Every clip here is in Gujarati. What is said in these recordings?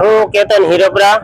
હું કેતન હિરપરા,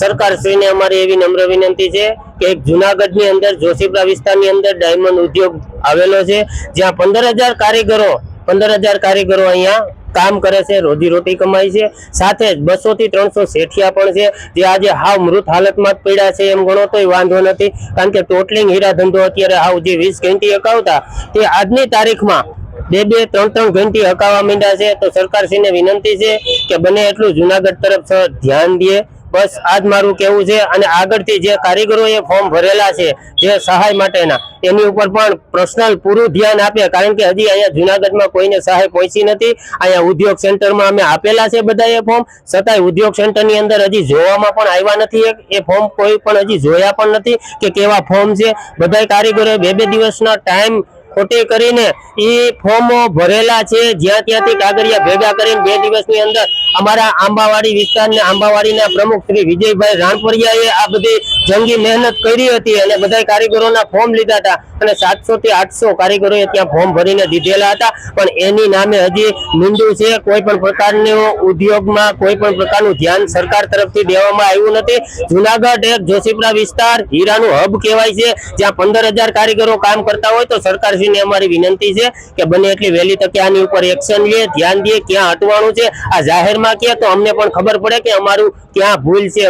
સરકારશ્રીને અમારી એવી નમ્ર વિનંતી છે કે એક જુનાગઢની અંદર, જોશીપરા વિસ્તારની અંદર ડાયમંડ ઉદ્યોગ આવેલો છે, જ્યાં પંદર હજાર કારીગરો પંદર હજાર કારીગરો અહીંયા કામ કરે છે, રોજીરોટી કમાય છે. સાથે જ બસો થી ત્રણસો શેઠિયા પણ છે, જે આજે હાવ મૃત હાલતમાં જ પડ્યા છે એમ ગણો તોય વાંધો નથી. કારણ કે ટોટલિંગ હીરા ધંધો અત્યારે હાવ જે વીસ ઘંટી અકાવતા, તે આજની તારીખમાં બે બે ત્રણ ત્રણ ઘંટી હકાવવા માંડ્યા છે. તો સરકારશ્રીને વિનંતી છે કે બને એટલું જુનાગઢ તરફ ધ્યાન દે. બસ આજ મારું કેવું છે અને આગળથી જે કારીગરોએ ફોર્મ ભરેલા છે, જે સહાય માટેના, એની ઉપર પણ પર્સનલ પૂરું ધ્યાન આપે, કારણ કે હજી અહીંયા જુનાગઢમાં કોઈને સહાય પહોંચી નથી. અહીંયા ઉદ્યોગ સેન્ટરમાં અમે આપેલા છે બધાએ ફોર્મ. છતાંય ઉદ્યોગ સેન્ટરની અંદર હજી જોવામાં પણ આવ્યા નથી એ- ફોર્મ કોઈ પણ હજી જોયા પણ નથી કે કેવા ફોર્મ છે. બધાય કારીગરોએ બે બે દિવસના ટાઈમ ખોટી કરીને એ ફોર્મો ભરેલા છે. જ્યાં ત્યાંથી કાગળિયા ભેગા કરીને બે દિવસની અંદર અમારા આંબાવાડી વિસ્તારના આંબાવાડીના પ્રમુખ શ્રી વિજયભાઈ રાણપુરિયાએ આ બધી જંગી મહેનત કરી હતી અને બધા કારીગરોના ફોર્મ લીધા હતા અને સાતસો થી આઠસો કારીગરોએ ત્યાં ફોર્મ ભરીને દીધેલા હતા. પણ એની નામે હજી મીંડું છે, કોઈ પણ પ્રકારનું ઉદ્યોગમાં, કોઈ પણ પ્રકારનું ધ્યાન સરકાર તરફથી દેવામાં આવ્યું નથી. જુનાગઢ એક જોશીપુરા વિસ્તાર, હીરાનું હબ કહેવાય છે. જ્યાં પંદર હજાર કારીગરો કામ કરતા હોય તો સરકારશ્રીને અમારી વિનંતી છે કે બને એટલી વહેલી તકે આની ઉપર એક્શન લે, ધ્યાન દે, ક્યાં હટવાનું છે, આ જાહેરમાં કે તો અમને પણ ખબર પડે કે અમારું ક્યાં ભૂલ છે.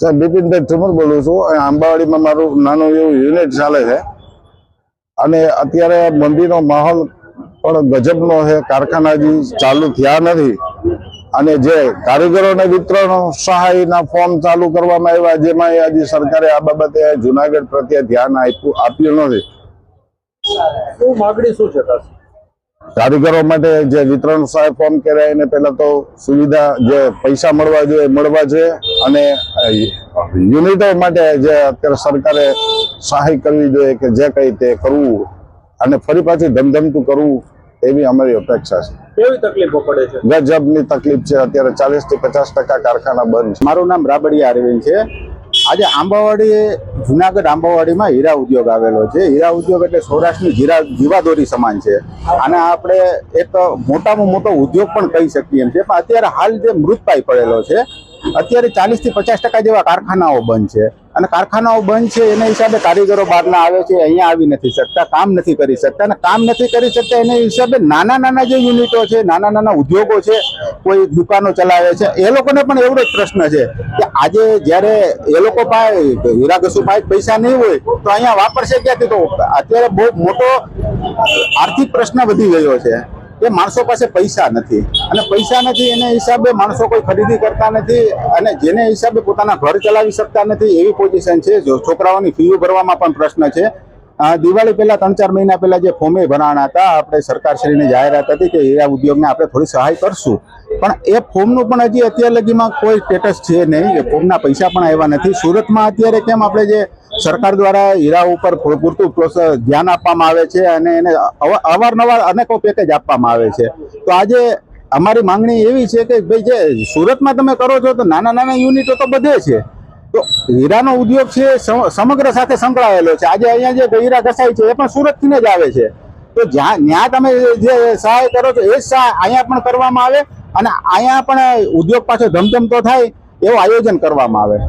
સર બિપિનભાઈ ઠુમર બોલું છું. આંબાવાડીમાં મારું નાનું એવું યુનિટ ચાલે છે. અને અત્યારે મંદીનો માહોલ પણ ગજબનો છે. કારખાના હજી ચાલુ થયા નથી. અને જે કારીગરોને વિતરણ સહાયના ફોર્મ ચાલુ કરવામાં આવ્યા જેમાં હજી સરકારે આ બાબતે જુનાગઢ પ્રત્યે ધ્યાન આપ્યું આપ્યું નથી. શું માગણી શું છે કારીગરો માટે જે વિતરણ સહાય ફોર્મ કર્યા એને પહેલાં તો સુવિધા જે પૈસા મળવા જોઈએ એ મળવા જોઈએ અને યુનિટો માટે જે અત્યારે સરકારે સહાય કરવી જોઈએ કે જે કંઈ તે કરવું અને ફરી પાછું ધમધમતું કરવું એવી અમારી અપેક્ષા છે. કેવી તકલીફો પડે છે? ગજબની તકલીફ છે. અત્યારે ચાલીસથી પચાસ ટકા કારખાના બંધ છે. મારું નામ રાબડિયા અરવિંદ છે. આજે આંબાવાડી જુનાગઢ આંબાવાડીમાં હીરા ઉદ્યોગ આવેલો છે. હીરા ઉદ્યોગ એટલે સૌરાષ્ટ્રની જીરા જીવાદોરી સમાન છે. અને આપણે એક મોટામાં મોટો ઉદ્યોગ પણ કહી શકીએ એમ છે. પણ અત્યારે હાલ જે મૃતપાય પડેલો છે, અત્યારે ચાલીસથી પચાસ ટકા જેવા કારખાનાઓ બંધ છે. અને કારખાનાઓ બંધ છે એના હિસાબે કારીગરો બહારના આવે છે, અહીંયા આવી નથી શકતા, કામ નથી કરી શકતા. અને કામ નથી કરી શકતા એના હિસાબે નાના નાના જે યુનિટો છે, નાના નાના ઉદ્યોગો છે, કોઈ દુકાનો ચલાવે છે. એ લોકોને પણ એવડો જ પ્રશ્ન છે આજે જ્યારે એ લોકો પાસે હીરા ઘસુ પાસે પૈસા નહીં હોય, તો અહીંયા વાપરશે ક્યાંથી તો? અત્યારે બહુ મોટો આર્થિક પ્રશ્ન વધી ગયો છે કે માણસો પાસે પૈસા નથી. અને પૈસા નથી એને હિસાબે માણસો કોઈ ખરીદી કરતા નથી અને જેને હિસાબે પોતાના ઘર ચલાવી શકતા નથી એવી પોઝિશન છે. જો છોકરાઓની ફીઓ ભરવામાં પણ પ્રશ્ન છે. દિવાળી પહેલા ત્રણ ચાર મહિના પહેલા જે ફોર્મે ભરાણા હતા, આપણે સરકારશ્રીની જાહેરાત હતી કે હીરા ઉદ્યોગને આપણે થોડી સહાય કરશું. પણ એ ફોર્મનું પણ હજી અત્યાર લગીમાં કોઈ સ્ટેટસ છે નહીં. એ ફોર્મના પૈસા પણ આવ્યા નથી. સુરતમાં અત્યારે કેમ આપણે જે સરકાર દ્વારા હીરા ઉપર પૂરતું ધ્યાન આપવામાં આવે છે અને એને અવા- અવારનવાર અનેકો પેકેજ આપવામાં આવે છે. તો આજે અમારી માંગણી એવી છે કે ભાઈ જે સુરતમાં તમે કરો છો તો નાના નાના યુનિટો તો બધે છે. તો હીરાનો ઉદ્યોગ છે સમ- સમગ્ર સાથે સંકળાયેલો છે. આજે અહીંયા જે હીરા ઘસાય છે એ પણ સુરતથી જ આવે છે. તો જ્યાં ત્યાં તમે જે સહાય કરો છો એ જ સહાય અહીંયા પણ કરવામાં આવે. અને અહીંયા પણ ઉદ્યોગ પાસે ધમધમતો થાય એવું આયોજન કરવામાં આવે.